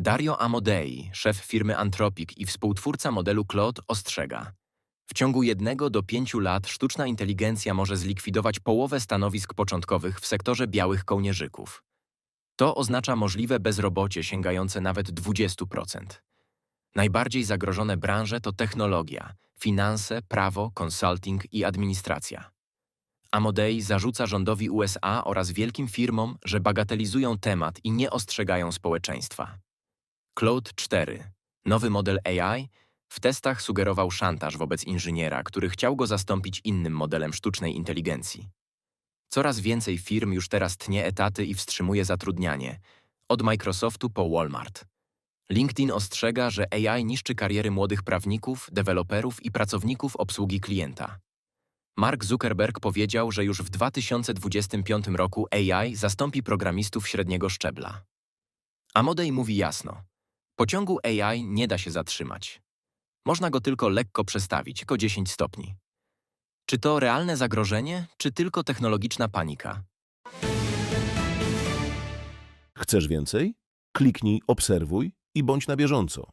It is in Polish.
Dario Amodei, szef firmy Anthropic i współtwórca modelu Claude, ostrzega. W ciągu jednego do pięciu lat sztuczna inteligencja może zlikwidować połowę stanowisk początkowych w sektorze białych kołnierzyków. To oznacza możliwe bezrobocie sięgające nawet 20%. Najbardziej zagrożone branże to technologia, finanse, prawo, consulting i administracja. Amodei zarzuca rządowi USA oraz wielkim firmom, że bagatelizują temat i nie ostrzegają społeczeństwa. Claude 4, nowy model AI, w testach sugerował szantaż wobec inżyniera, który chciał go zastąpić innym modelem sztucznej inteligencji. Coraz więcej firm już teraz tnie etaty i wstrzymuje zatrudnianie, od Microsoftu po Walmart. LinkedIn ostrzega, że AI niszczy kariery młodych prawników, deweloperów i pracowników obsługi klienta. Mark Zuckerberg powiedział, że już w 2025 roku AI zastąpi programistów średniego szczebla. Amodei mówi jasno: pociągu AI nie da się zatrzymać. Można go tylko lekko przestawić, tylko 10 stopni. Czy to realne zagrożenie, czy tylko technologiczna panika? Chcesz więcej? Kliknij obserwuj i bądź na bieżąco.